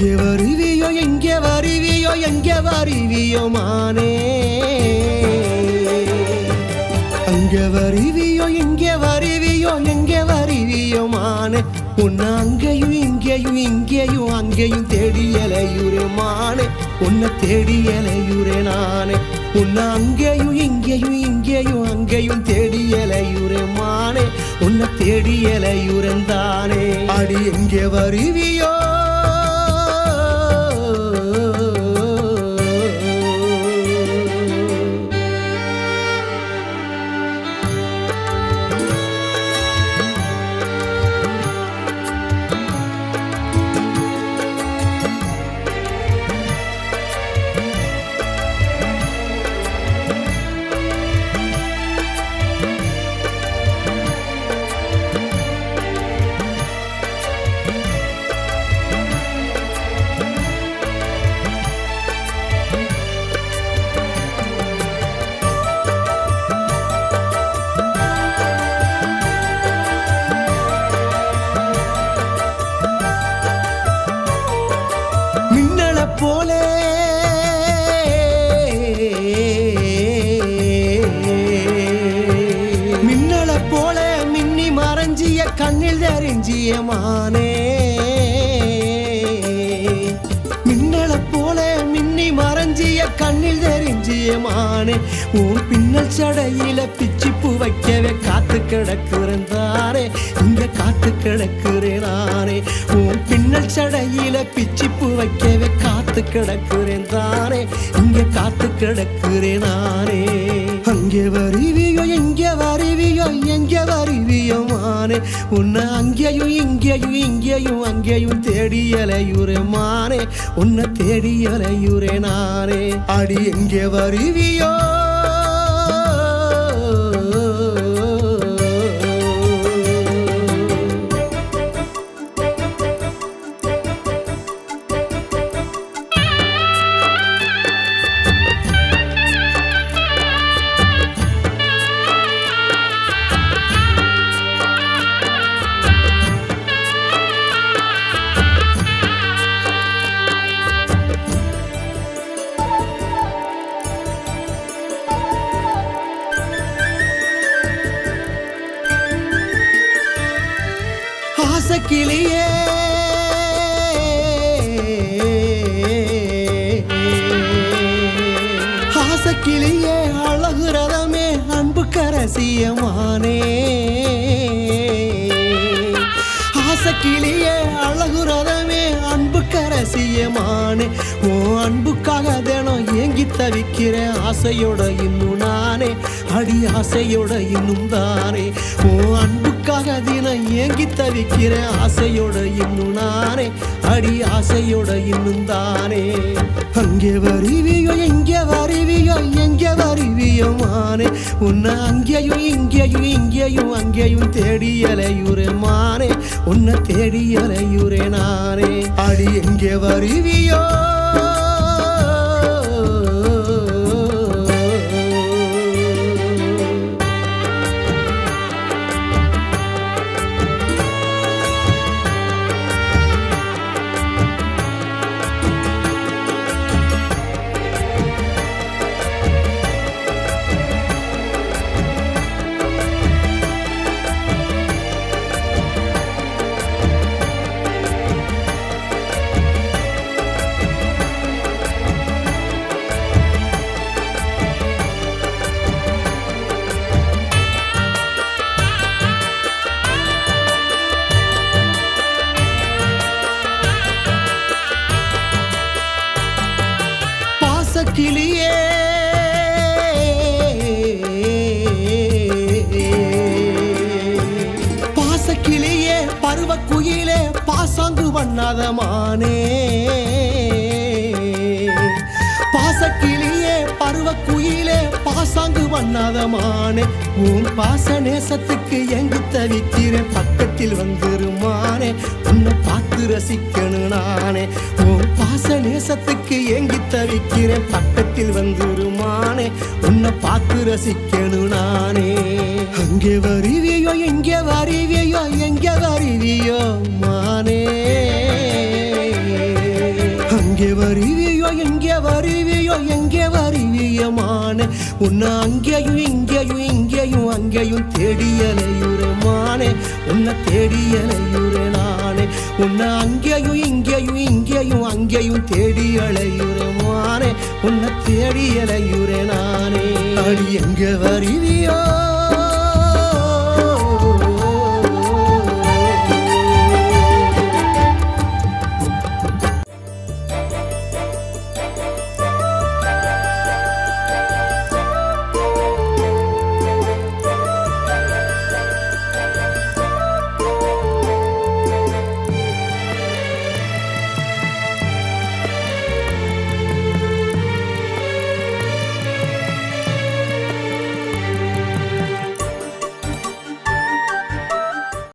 எங்கே வருவியோ எங்கே வருவியோ எங்கே வருவியோ மானே. அங்கே வருவியோ எங்கே வருவியோ எங்கே வருவியோ மானே. உன்னை அங்கேயும் இங்கேயும் இங்கேயும் அங்கேயும் தேடி இலையுரே மானே. உன்னை தேடி இலையுரே நானே. உன்னை அங்கேயும் இங்கேயும் இங்கேயும் அங்கேயும் தேடி இலையுரே மானே. உன்னை தேடி இலையுரன் தானே. அடி எங்கே வருவியோ? மறைஞ்சிய கண்ணில் தெரிஞ்சிய மானே. மின்னல போல மின்னி மறைஞ்சிய கண்ணில் தெரிஞ்சிய மானே. உன் பின்னல் சடையில பிச்சி பூ வைக்கவே காத்து கிடக்குறேன் தானே. இங்க காத்து கிடக்குறேன் நானே. உன் பின்னல் சடையில பிச்சி பூ வைக்கவே காத்து கிடக்குறேன் தானே. இங்க காத்து கிடக்குறேன் நானே. எங்கே வருவியோ எங்கே வருவியோ எங்கே வருவியோ மானே. உன்னை அங்கேயும் இங்கேயும் இங்கேயும் அங்கேயும் தேடியலையுறே மானே. உன்னை தேடியலையுறே நானே. அடி எங்கே வருவியோ ஆசக்கிளியே ஆசக்கிளியே அழகு ரதமே அன்பு கரசியமானே ஆசக்கிளியே அழகு ரதமே அன்பு கரசியமானே ஓ அன்புக்காக தினம் ஏங்கி தவிக்கிறேன் ஆசையோட இன்னும் நானே. அடி ஆசையோட இன்னும் தானே. ஓ அன்பு உனக்காக தினம் ஏங்கி தவிக்கிறேன். ஆசையோட இன்னும் நானே அடி ஆசையோட இன்னும் தானே. அங்கே வருவியோ எங்கே வருவியோ எங்கே வருவியோ மானே. உன்னை அங்கேயும் இங்கேயும் இங்கேயும் அங்கேயும் தேடி அலையுறே மானே. உன்னை தேடி அலையுறே நானே. அடி எங்கே வருவியோ பாசக்கிளியே பாசக்கிளியே பருவ குயிலே பாசாங்கு வண்ணாதமானே. பாசக்கிளியே பருவ குயிலே பாசாங்கு வண்ணாதமானே. உன் பாச நேசத்துக்கு எங்கு தவிக்கிறேன் பக்கத்தில் வந்துருமானே. உன்னை பார்த்து ரசிக்கணும் நானே. நேசத்துக்கு ஏங்கி தவிக்கிறேன். பக்கத்தில் வந்துருமானே உன்னை பார்த்து ரசிக்கணும் நானே. அங்கே வருவியோ எங்கே வருவியோ எங்கே வருவியோ மானே. அங்கே வருவியோ எங்கே வருவியோ எங்கே வருவியோ மானே. உன்னை அங்கேயும் இங்கேயும் இங்கேயும் அங்கேயும் தேடியலையுரமானே உன்னை தேடியலையுரே நானே. உன்னை அங்கேயும் இங்கேயும் இங்கேயும் அங்கேயும் தேடி அலையுறே மானே உன்னை தேடி தேடியலையுரே நானே. அடி எங்கே வருவியோ?